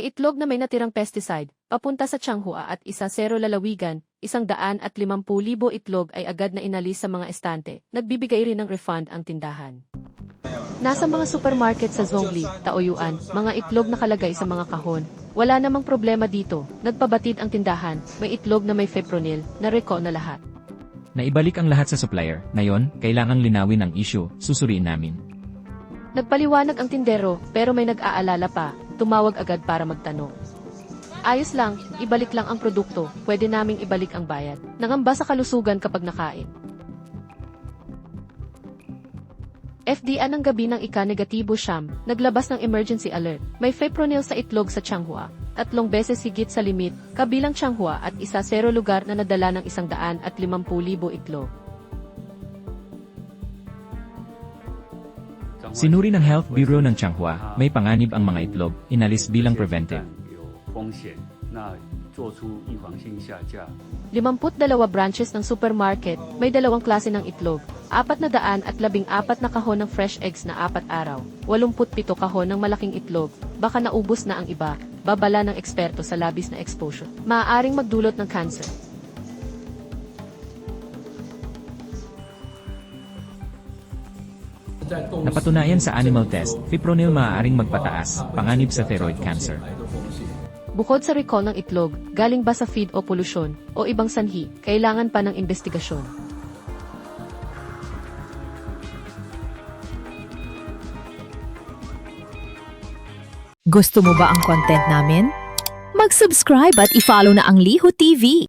May itlog na may natirang pesticide, papunta sa Changhua at isa zero lalawigan, isang daan at limampu libo itlog ay agad na inalis sa mga estante. Nagbibigay rin ng refund ang tindahan. Nasa mga supermarket sa Zhongli, Taoyuan, mga itlog nakalagay sa mga kahon. Wala namang problema dito. Nagpabatid ang tindahan, may itlog na may fipronil, na reko na lahat. Naibalik ang lahat sa supplier. Ngayon, kailangang linawin ang issue, susuriin namin. Nagpaliwanag ang tindero, pero may nag-aalala pa, tumawag agad para magtanong. Ayos lang, ibalik lang ang produkto, pwede naming ibalik ang bayad. Nangamba sa kalusugan kapag nakain. FDA ng gabi ng ika-negatibo siyam, naglabas ng emergency alert. May fipronil sa itlog sa Changhua. Tatlong beses higit sa limit, kabilang Changhua at isa zero lugar na nadala ng isang daan at limampu libo itlog. Sinuri ng Health Bureau ng Changhua, may panganib ang mga itlog, inalis bilang preventive. 52 branches ng supermarket, may dalawang klase ng itlog, apat na daan at labing apat na kahon ng fresh eggs na apat araw, 87 kahon ng malaking itlog, baka naubos na ang iba, babala ng eksperto sa labis na exposure. Maaaring magdulot ng cancer. Napatunayan sa animal test, fipronil maaaring magpataas, panganib sa thyroid cancer. Bukod sa recall ng itlog, galing ba sa feed o polusyon, o ibang sanhi, kailangan pa ng investigasyon. Gusto mo ba ang content namin? Mag-subscribe at i-follow na ang Liho TV.